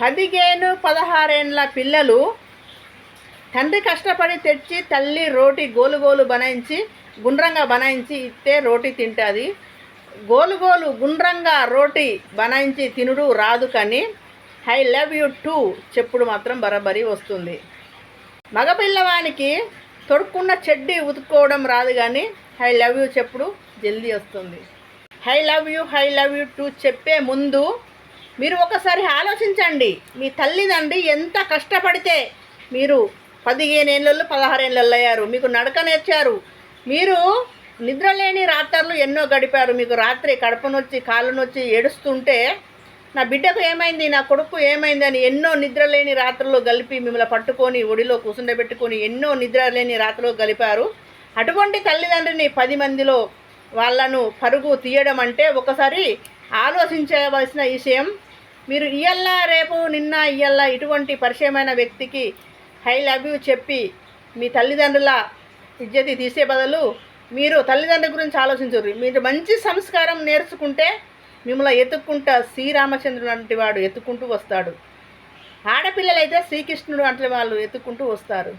పదిహేను పదహారేండ్ల పిల్లలు తండ్రి కష్టపడి తెచ్చి తల్లి రోటి గోలు గోలు బనాయించి గుండ్రంగా బనాయించి ఇస్తే రోటి తింటుంది. గోలు గోలు గుండ్రంగా రోటి బనాయించి తినుడు రాదు కానీ ఐ లవ్ యూ టూ చెప్పుడు మాత్రం బరబరి వస్తుంది. మగపిల్లవానికి తొడుక్కున్న చెడ్డి ఉతుక్కోవడం రాదు కానీ ఐ లవ్ యూ చెప్పుడు జల్దీ వస్తుంది. I love you I love you too చెప్పే ముందు మీరు ఒకసారి ఆలోచించండి. మీ తల్లిదండ్రి ఎంత కష్టపడితే మీరు పదిహేను ఏళ్ళు పదహారేళ్ళు అయ్యారు మీకు నడక నేర్చారు. మీరు నిద్రలేని రాత్రులు ఎన్నో గడిపారు. మీకు రాత్రి కడపనొచ్చి కాళ్ళు నొచ్చి ఏడుస్తుంటే నా బిడ్డకు ఏమైంది నా కొడుకు ఏమైంది అని ఎన్నో నిద్రలేని రాత్రులు గలిపి మిమ్మల్ని పట్టుకొని ఒడిలో కూసుండబెట్టుకొని ఎన్నో నిద్రలేని రాత్రులు గలిపారు. అటువంటి తల్లిదండ్రిని పది మందిలో వాళ్ళను పరుగు తీయడం అంటే ఒకసారి ఆలోచించవలసిన విషయం మీరు ఇయ్యల్లా రేపు నిన్న ఇయ్యల్లా ఇటువంటి పరిచయమైన వ్యక్తికి హై లవ్ యూ చెప్పి మీ తల్లిదండ్రుల ఇజ్జతి తీసే బదులు మీరు తల్లిదండ్రుల గురించి ఆలోచించరు మీరు మంచి సంస్కారం నేర్చుకుంటే మిమ్మల్ని ఎత్తుక్కుంటా శ్రీరామచంద్రుడు వంటి వాడు ఎత్తుకుంటూ వస్తాడు. ఆడపిల్లలైతే శ్రీకృష్ణుడు అంటే వాళ్ళు ఎత్తుకుంటూ వస్తారు.